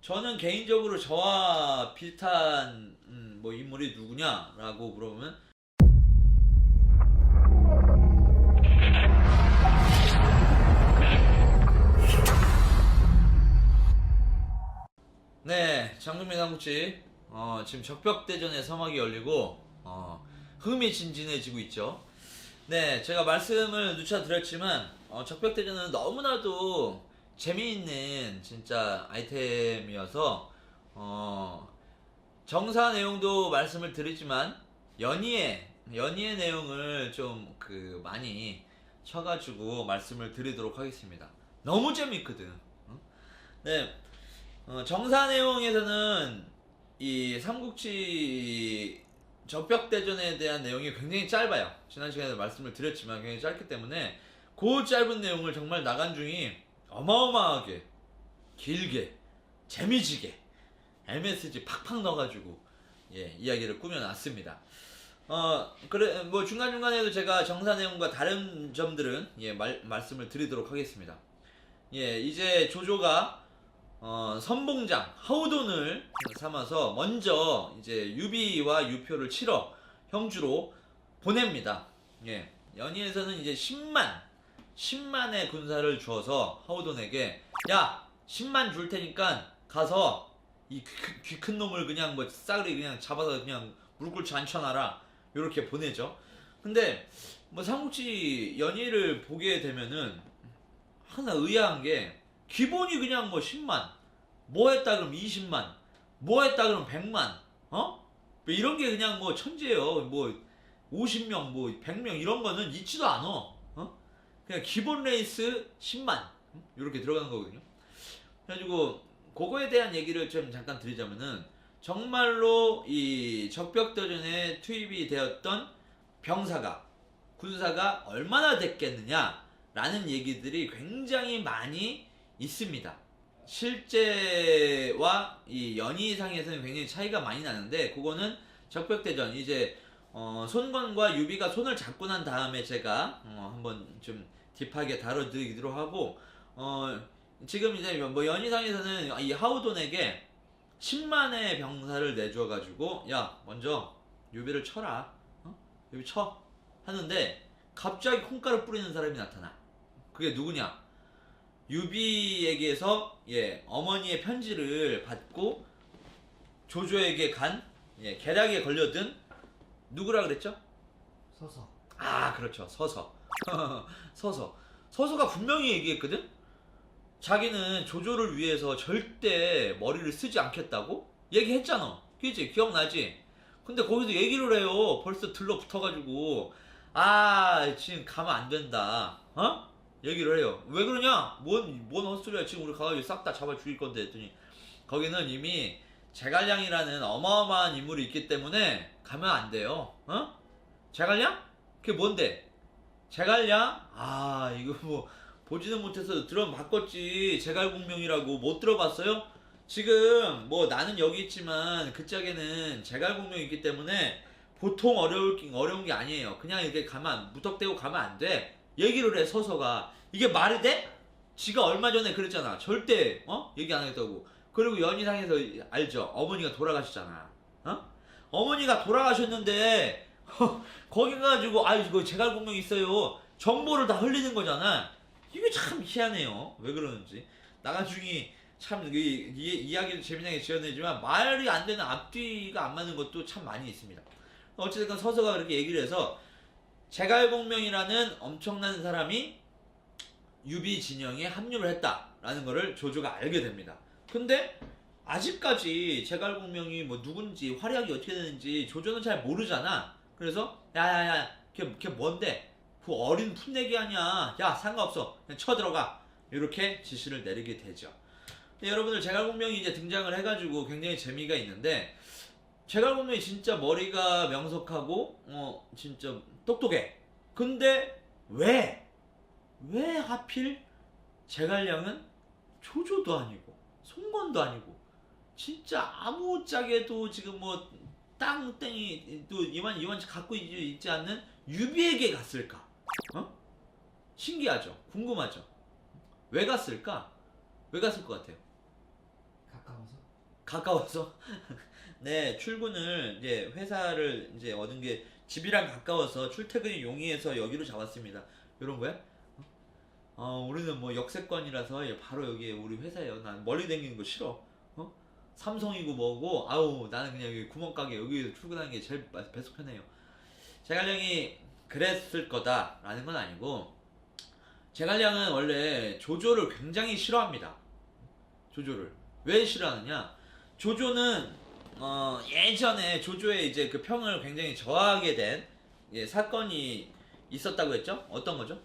저는 개인적으로 저와 비슷한 음, 뭐 인물이 누구냐라고 물어보면 네, 장동민 삼국지 어, 지금 적벽대전의 서막이 열리고 어, 흥미진진해지고 있죠. 네, 제가 말씀을 누차 드렸지만 어, 적벽대전은 너무나도 재미있는 진짜 아이템이어서 어, 정사 내용도 말씀을 드리지만 연희의 연희의 내용을 좀 그 많이 쳐가지고 말씀을 드리도록 하겠습니다. 너무 재밌거든. 어? 네, 어, 정사 내용에서는 이 삼국지 적벽대전에 대한 내용이 굉장히 짧아요. 지난 시간에 말씀을 드렸지만 굉장히 짧기 때문에 그 짧은 내용을 정말 나간 중이 어마어마하게 길게 재미지게 MSG 팍팍 넣어가지고 예 이야기를 꾸며놨습니다. 어 그래 뭐 중간 중간에도 제가 정사 내용과 다른 점들은 예 말, 말씀을 드리도록 하겠습니다. 예 이제 조조가 어, 선봉장 하우돈을 삼아서 먼저 이제 유비와 유표를 치러 형주로 보냅니다. 예. 연희에서는 이제 10만 10만의 군사를 주어서 하우돈에게 야 10만 줄 테니까 가서 이귀큰 놈을 그냥 뭐 싸그리 그냥 잡아서 그냥 물굴치 앉혀놔라 이렇게 보내죠. 근데 뭐 삼국지 연희를 보게 되면은 하나 의아한 게 기본이 그냥 뭐 10만 뭐 했다 그러면 20만 뭐 했다 그러면 100만 어? 뭐 이런 게 그냥 뭐 천재예요 뭐 50명 뭐 100명 이런 거는 있지도 않아 어? 그냥 기본 레이스 10만 이렇게 들어가는 거거든요 그래가지고 그거에 대한 얘기를 좀 잠깐 드리자면은 정말로 이 적벽대전에 투입이 되었던 병사가 군사가 얼마나 됐겠느냐라는 얘기들이 굉장히 많이 있습니다. 실제와 이 연희상에서는 굉장히 차이가 많이 나는데 그거는 적벽대전 이제 어, 손건과 유비가 손을 잡고 난 다음에 제가 어, 한번 좀 딥하게 다뤄드리기로 하고 어, 지금 이제 뭐 연희상에서는 이 하우돈에게 10만의 병사를 내줘가지고 야 먼저 유비를 쳐라. 어? 유비 쳐. 하는데 갑자기 콩가루 뿌리는 사람이 나타나. 그게 누구냐? 유비에게서 예 어머니의 편지를 받고 조조에게 간 예, 계략에 걸려든 누구라 그랬죠? 서서. 아 그렇죠. 서서 서서. 서서가 분명히 얘기했거든? 자기는 조조를 위해서 절대 머리를 쓰지 않겠다고 얘기했잖아. 그지 기억나지? 근데 거기서 얘기를 해요. 벌써 들러붙어가지고. 아 지금 가면 안 된다. 어? 얘기를 해요. 왜 그러냐? 뭔, 뭔 헛소리야. 지금 우리 가가지고 싹 다 잡아 죽일 건데 했더니. 거기는 이미 제갈량이라는 어마어마한 인물이 있기 때문에 가면 안 돼요. 어? 제갈량? 그게 뭔데 제갈량 아 이거 뭐 보지는 못해서 들어봤겠지 제갈공명이라고 못 들어봤어요? 지금 뭐 나는 여기 있지만 그 짝에는 제갈공명이 있기 때문에 보통 어려울 게- 어려운 게 아니에요. 그냥 이렇게 가만 무턱대고 가면 안 돼. 얘기를 해 서서가 이게 말이 돼? 지가 얼마 전에 그랬잖아. 절대 어 얘기 안 하겠다고. 그리고 연희상에서 알죠. 어머니가 돌아가셨잖아. 어? 어머니가 돌아가셨는데 거기 가가지고 아유 이거 제갈공명 있어요. 정보를 다 흘리는 거잖아. 이게 참 희한해요. 왜 그러는지. 나가중이 참 이, 이, 이야기도 재미나게 지어내지만 말이 안 되는 앞뒤가 안 맞는 것도 참 많이 있습니다. 어쨌든 서서가 그렇게 얘기를 해서 제갈공명이라는 엄청난 사람이 유비 진영에 합류를 했다라는 거를 조조가 알게 됩니다. 근데 아직까지 제갈공명이 뭐 누군지 활약이 어떻게 되는지 조조는 잘 모르잖아. 그래서 야야야 걔, 걔 뭔데? 그 어린 풋내기 아니야. 야 상관없어. 그냥 쳐들어가. 이렇게 지시를 내리게 되죠. 여러분들 제갈공명이 이제 등장을 해가지고 굉장히 재미가 있는데 제갈공명이 진짜 머리가 명석하고 어 진짜 똑똑해. 근데 왜? 왜 하필 제갈량은 조조도 아니고 송건도 아니고 진짜 아무짝에도 지금 뭐 땅땡이 또 이만 이만 갖고 있지 있지 않는 유비에게 갔을까? 어? 신기하죠. 궁금하죠. 왜 갔을까? 왜 갔을 것 같아요? 가까워서 가까워서 네 출근을 이제 회사를 이제 얻은 게 집이랑 가까워서 출퇴근이 용이해서 여기로 잡았습니다. 이런 거야? 어 우리는 뭐 역세권이라서 예, 바로 여기 우리 회사예요. 난 멀리 다니는 거 싫어. 어? 삼성이고 뭐고 아우 나는 그냥 여기 구멍가게 여기 출근하는 게 제일 마- 배속 편해요. 제갈량이 그랬을 거다라는 건 아니고 제갈량은 원래 조조를 굉장히 싫어합니다. 조조를 왜 싫어하느냐? 조조는 어, 예전에 조조의 이제 그 평을 굉장히 저하게 된 예, 사건이 있었다고 했죠? 어떤 거죠?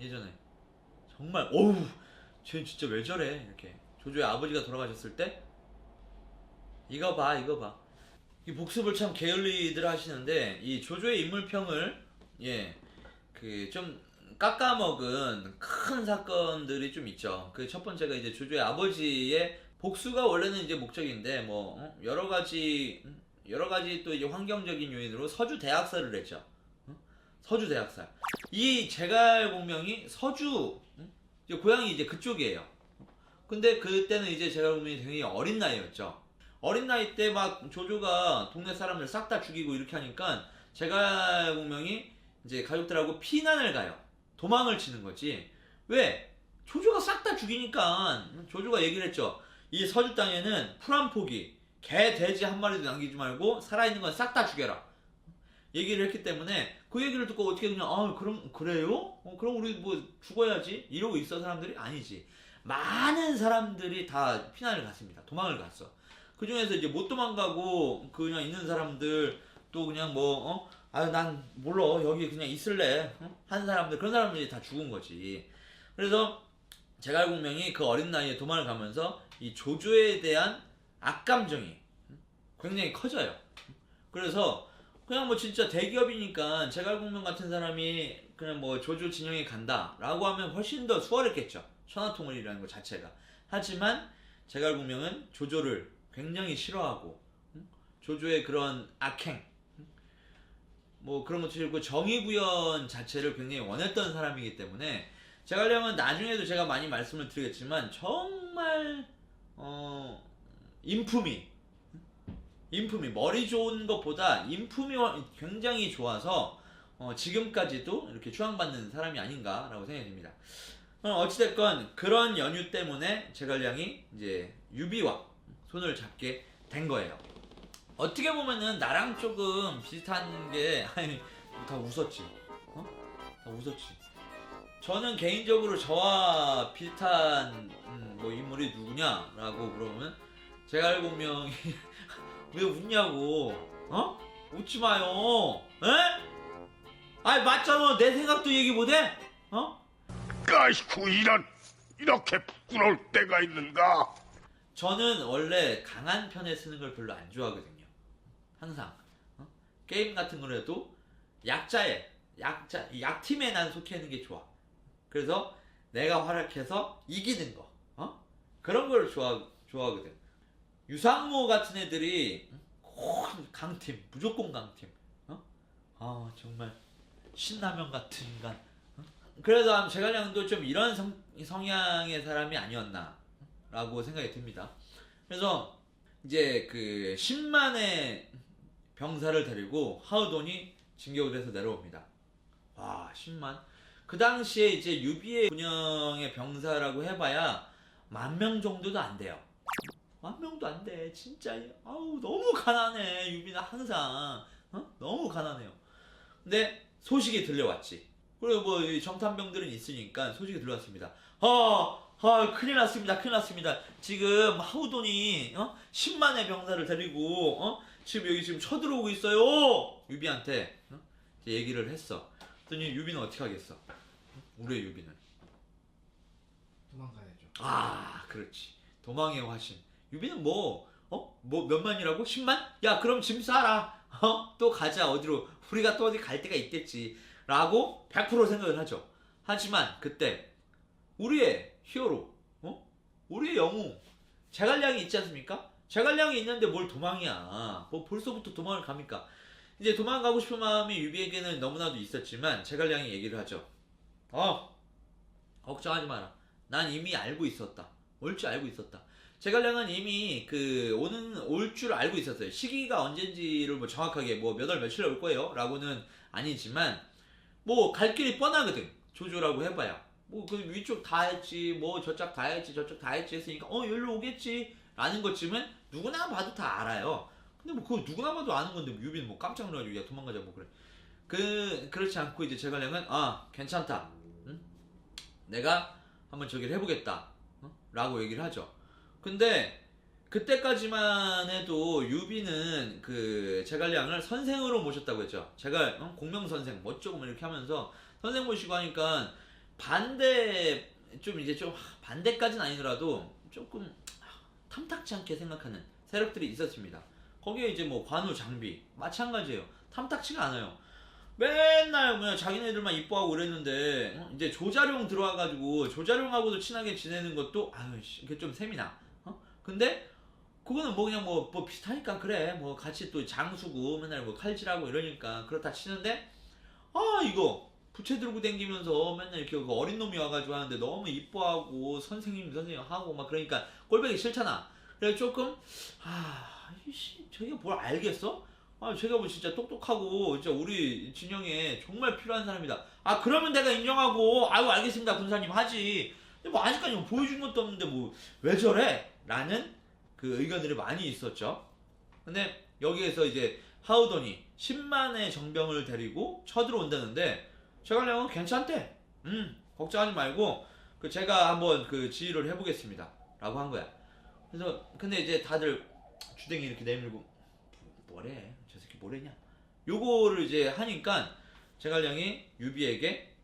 예전에 정말 어우 쟤 진짜 왜 저래 이렇게 조조의 아버지가 돌아가셨을 때 이거 봐 이거 봐 이 복습을 참 게을리들 하시는데 이 조조의 인물평을 예 그 좀 깎아먹은 큰 사건들이 좀 있죠. 그 첫 번째가 이제 조조의 아버지의 복수가 원래는 이제 목적인데 뭐 어? 여러 가지 음, 여러 가지 또 이제 환경적인 요인으로 서주 대학살을 했죠. 어? 서주 대학살. 이 제갈 공명이 서주 음? 고향이 이제 그쪽이에요. 근데 그때는 이제 제갈공명이 굉장히 어린 나이였죠. 어린 나이 때 막 조조가 동네 사람들 싹 다 죽이고 이렇게 하니까 제갈공명이 이제 가족들하고 피난을 가요. 도망을 치는 거지. 왜? 조조가 싹 다 죽이니까 조조가 얘기를 했죠. 이 서주 땅에는 풀 한 포기, 개, 돼지 한 마리도 남기지 말고 살아있는 건 싹 다 죽여라. 얘기를 했기 때문에 그 얘기를 듣고 어떻게 그냥 아 그럼 그래요? 어, 그럼 우리 뭐 죽어야지 이러고 있어 사람들이 아니지. 많은 사람들이 다 피난을 갔습니다. 도망을 갔어. 그 중에서 이제 못 도망가고 그냥 있는 사람들 또 그냥 뭐 어? 아유 난 몰라 여기 그냥 있을래 어? 한 사람들 그런 사람들이 다 죽은 거지. 그래서 제갈공명이 그 어린 나이에 도망을 가면서 이 조조에 대한 악감정이 굉장히 커져요. 그래서 그냥 뭐 진짜 대기업이니까 제갈공명 같은 사람이 그냥 뭐 조조 진영에 간다라고 하면 훨씬 더 수월했겠죠. 천하통일이라는 것 자체가. 하지만 제갈 공명은 조조를 굉장히 싫어하고 음? 조조의 그런 악행 음? 뭐 그런 것도 싫고 정의 구현 자체를 굉장히 원했던 사람이기 때문에 제갈량은 나중에도 제가 많이 말씀을 드리겠지만 정말 어 인품이 인품이 머리 좋은 것보다 인품이 굉장히 좋아서 어, 지금까지도 이렇게 추앙받는 사람이 아닌가라고 생각이 듭니다. 어, 어찌됐건 그런 연유 때문에 제갈량이 이제 유비와 손을 잡게 된 거예요. 어떻게 보면은 나랑 조금 비슷한 게 아니 다 웃었지. 어? 다 웃었지. 저는 개인적으로 저와 비슷한 음, 뭐 인물이 누구냐라고 물어보면 제갈공명이 왜 웃냐고 어? 웃지 마요 에? 아니 맞잖아 내 생각도 얘기 못해? 어? 아이쿠 이런 이렇게 부끄러울 때가 있는가? 저는 원래 강한 편에 쓰는 걸 별로 안 좋아하거든요 항상 어? 게임 같은 거라도 약자에 약자 약팀에 난 속해 있는 게 좋아 그래서 내가 활약해서 이기는 거 어? 그런 걸 좋아 좋아하거든 유상무 같은 애들이 꼭 강팀 무조건 강팀 어? 아 정말 신라면 같은 인간 어? 그래서 제갈량도 좀 이런 성, 성향의 사람이 아니었나 라고 생각이 듭니다 그래서 이제 그 10만의 병사를 데리고 하우돈이 해서 내려옵니다 와 10만 그 당시에 이제 유비의 군영의 병사라고 해봐야 만 명 정도도 안 돼요 만 명도 안 돼. 진짜 아우 너무 가난해. 유비는 항상 어? 너무 가난해요. 근데 소식이 들려왔지. 그리고 뭐이 정탐병들은 있으니까 소식이 들려왔습니다. 아, 아 큰일 났습니다. 큰일 났습니다. 지금 하우돈이 어? 10만의 병사를 데리고 어? 지금 여기 지금 쳐들어오고 있어요. 유비한테 어? 얘기를 했어. 그랬더니 유비는 어떻게 하겠어? 우리의 유비는 도망가야죠. 아, 그렇지. 도망의 화신. 유비는 뭐, 어? 뭐, 몇만이라고? 10만? 야, 그럼 짐 싸라. 어? 또 가자. 어디로. 우리가 또 어디 갈 데가 있겠지. 라고 100% 생각을 하죠. 하지만, 그때, 우리의 히어로, 어? 우리의 영웅, 제갈량이 있지 않습니까? 제갈량이 있는데 뭘 도망이야. 뭐 벌써부터 도망을 갑니까? 이제 도망가고 싶은 마음이 유비에게는 너무나도 있었지만, 제갈량이 얘기를 하죠. 어, 걱정하지 마라. 난 이미 알고 있었다. 올 줄 알고 있었다. 제갈량은 이미 그 오는 올 줄 알고 있었어요. 시기가 언젠지를 뭐 정확하게 뭐 몇 월 며칠에 올 거예요 라고는 아니지만 뭐 갈 길이 뻔하거든. 조조라고 해봐야 뭐 그 위쪽 다 했지 뭐 저쪽 다 했지 저쪽 다 했지 했으니까 어 여기로 오겠지 라는 것쯤은 누구나 봐도 다 알아요. 근데 뭐 그거 누구나 봐도 아는 건데 뭐 유빈 뭐 깜짝 놀라가지고 야 도망가자 뭐 그래. 그 그렇지 않고 이제 제갈량은 아 괜찮다. 응? 내가 한번 저기를 해보겠다. 어? 라고 얘기를 하죠. 근데 그때까지만 해도 유비는 그 제갈량을 선생으로 모셨다고 했죠. 제가 어? 공명 선생 뭐 어쩌고 뭐 이렇게 하면서 선생 모시고 하니까 반대 좀 이제 좀 하, 반대까지는 아니더라도 조금 하, 탐탁지 않게 생각하는 세력들이 있었습니다. 거기에 이제 뭐 관우 장비 마찬가지예요. 탐탁치가 않아요. 맨날 그냥 자기네들만 이뻐하고 그랬는데 어? 이제 조자룡 들어와가지고 조자룡하고도 친하게 지내는 것도 아유 씨, 이게 좀 셈이나. 어? 근데 그거는 뭐 그냥 뭐, 뭐 비슷하니까 그래. 뭐 같이 또 장수고 맨날 뭐 칼질하고 이러니까 그렇다 치는데 아 이거 부채 들고 댕기면서 맨날 이렇게 그 어린 놈이 와가지고 하는데 너무 이뻐하고 선생님 선생님 하고 막 그러니까 꼴보기 싫잖아. 그래서 조금 아 이씨 저게 뭘 알겠어? 아 제가 뭐 진짜 똑똑하고 진짜 우리 진영에 정말 필요한 사람이다. 아 그러면 내가 인정하고. 아유 알겠습니다. 군사님 하지. 근데 뭐 아직까지 뭐 보여준 것도 없는데 뭐 왜 저래? 라는 그 의견들이 많이 있었죠. 근데 여기에서 이제 하우돈이 10만의 정병을 데리고 쳐들어온다는데 제갈량은 괜찮대. 음 걱정하지 말고 그 제가 한번 그 지휘를 해보겠습니다. 라고 한 거야. 그래서 근데 이제 다들 주댕이 이렇게 내밀고 뭐래? 저 새끼 뭐래냐? 요거를 이제 하니까 제갈량이 유비에게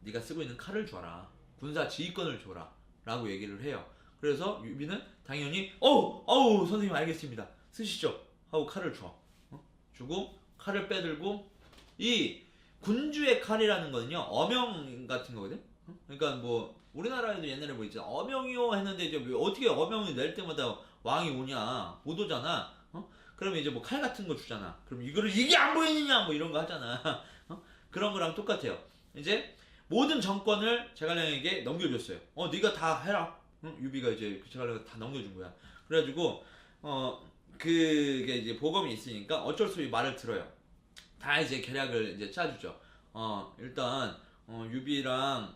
네가 쓰고 있는 칼을 줘라. 군사 지휘권을 줘라. 라고 얘기를 해요. 그래서 유비는 당연히 어우 어우 선생님 알겠습니다. 쓰시죠. 하고 칼을 줘. 어? 주고 칼을 빼들고 이 군주의 칼이라는 거는요 어명 같은 거거든? 어? 그러니까 뭐 우리나라에도 옛날에 뭐 있잖아. 어명이요 했는데 이제 왜 어떻게 어명이 낼 때마다 왕이 오냐. 못 오잖아. 어? 그러면 이제 뭐 칼 같은 거 주잖아. 그럼 이거를 이게 안 보이느냐 뭐 이런 거 하잖아. 어? 그런 거랑 똑같아요. 이제 모든 정권을 제갈량에게 넘겨줬어요. 어 네가 다 해라 응? 유비가 이제 제갈량을 다 넘겨준 거야. 그래가지고 어 그게 이제 보검이 있으니까 어쩔 수 없이 말을 들어요. 다 이제 계략을 이제 짜주죠. 어 일단 어, 유비랑